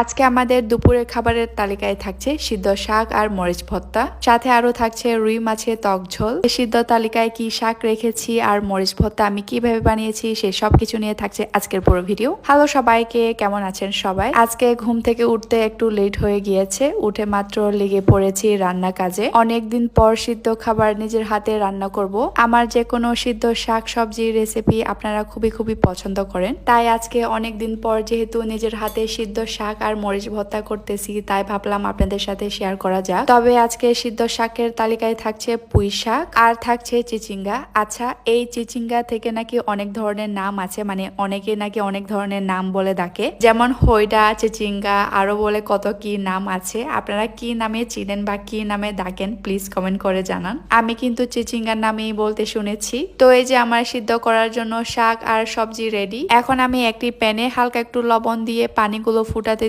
আজকে আমাদের দুপুরের খাবারের তালিকায় থাকছে সিদ্ধ শাক আর মরিচ ভত্তা সাথে আরও থাকছে রুই মাছের টক ঝোল। সিদ্ধ তালিকায় কি শাক রেখেছি আর মরিচ ভত্তা আমি কীভাবে বানিয়েছি সে সব কিছু নিয়ে থাকছে আজকের পুরো ভিডিও। হ্যালো সবাইকে, কেমন আছেন সবাই? আজকে ঘুম থেকে উঠতে একটু লেট হয়ে গিয়েছে। উঠে মাত্র লেগে পড়েছি রান্না কাজে। অনেকদিন পর সিদ্ধ খাবার নিজের হাতে রান্না করব। আমার যে কোনো সিদ্ধ শাক সবজি রেসিপি আপনারা খুবই খুবই পছন্দ করেন। তাই আজকে অনেক দিন পর যেহেতু নিজের হাতে সিদ্ধ শাক আর মরিচ ভর্তা করতেছি, তাই ভাবলাম আপনাদের সাথে শেয়ার করা যাক। তবে আজকে সিদ্ধ শাকের তালিকায় থাকছে পুঁই শাক আর থাকছে চিচিঙ্গা। আচ্ছা এই চিচিঙ্গা থেকে নাকি অনেক ধরনের নাম আছে মানে অনেকে নাকি অনেক ধরনের নাম বলে ডাকে। যেমন হইডা, চিচিঙ্গা, আরও বলে কত কি নাম আছে। আপনারা কি নামে চিনেন বা কি নামে ডাকেন প্লিজ কমেন্ট করে জানান। আমি কিন্তু চিচিঙ্গার নামেই বলতে শুনেছি। তো এই যে আমার সিদ্ধ করার জন্য শাক আর সবজি রেডি এখন আমি একটি প্যানে হালকা একটু লবণ দিয়ে পানিগুলো ফুটাতে